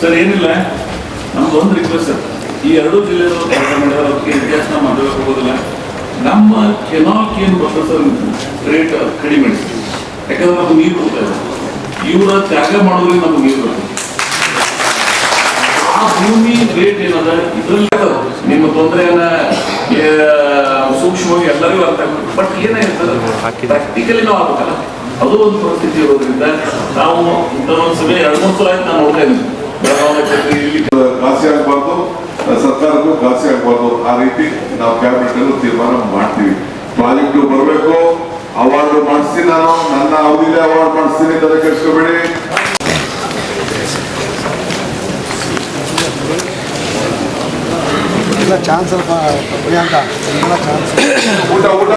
Sir ಏನಿಲ್ಲ ನಮ್ದು ಒಂದು ರಿಕ್ವೆಸ್ಟ್ ಸರ್ ಈ ಎರಡು ಜಿಲ್ಲೆಯವರು ಅದಕ್ಕೆ ಇತಿಹಾಸ ನಾವು ಮಾತಾಡಕ್ಕೆ ಹೋಗೋದಿಲ್ಲ. ನಮ್ಮ ಕೆನಾಲ್ಕ್ ಏನು ಬರ್ತದೆ ರೇಟ್ ಕಡಿಮೆ ಯಾಕಂದ್ರೆ ನಮ್ಗೆ ನೀರು ಬರ್ತದೆ ಇವರ ತ್ಯಾಗ ಮಾಡೋದ್ರಿಂದ ನಮ್ಗೆ ನೀರು ಬರ್ತದೆ ಆ ಭೂಮಿ ರೇಟ್ ಏನದ? ಇದ್ರಲ್ಲಿ. ನಿಮ್ಮ ತೊಂದರೆಯನ್ನ ಸೂಕ್ಷ್ಮವಾಗಿ ಎಲ್ಲರಿಗೂ ಅರ್ಥ ಆಗ್ತದೆ. ಬಟ್ ಏನಾಗಿರ್ತದೆ? ಪ್ರಾಕ್ಟಿಕಲಿ ನಾವು ಆಗ್ಬೇಕಲ್ಲ. ಅದು ಒಂದು ಪರಿಸ್ಥಿತಿ ಇರೋದ್ರಿಂದ ನಾವು ಇಂಥ ಒಂದು ಸಭೆ ಎರಡು, ಮೂರು ಸಲ ಆಯ್ತು ನಾನು ನೋಡ್ತಾ ಇದ್ದೀನಿ. ಸರ್ಕಾರಕ್ಕೂ ಖಾಸಿ ಆಗ್ಬಾರ್ದು. ಆ ರೀತಿ ನಾವು ಕ್ಯಾಬಿನೆಟ್ ಅಲ್ಲೂ ತೀರ್ಮಾನ ಮಾಡ್ತೀವಿ. ಪ್ರಾಜೆಕ್ಟ್ ಬರಬೇಕು ಅವಾರ್ಡ್ ಮಾಡಿಸ್ತೀನಿ ನಾನು ನನ್ನ ಅವಧಿಲೇ ಅವಾರ್ಡ್ ಮಾಡಿಸ್ತೀನಿ ತಲೆ ಕೆಡಿಸ್ಕೋಬೇಡಿ. ಚಾನ್ಸ್. ಊಟ ಊಟ.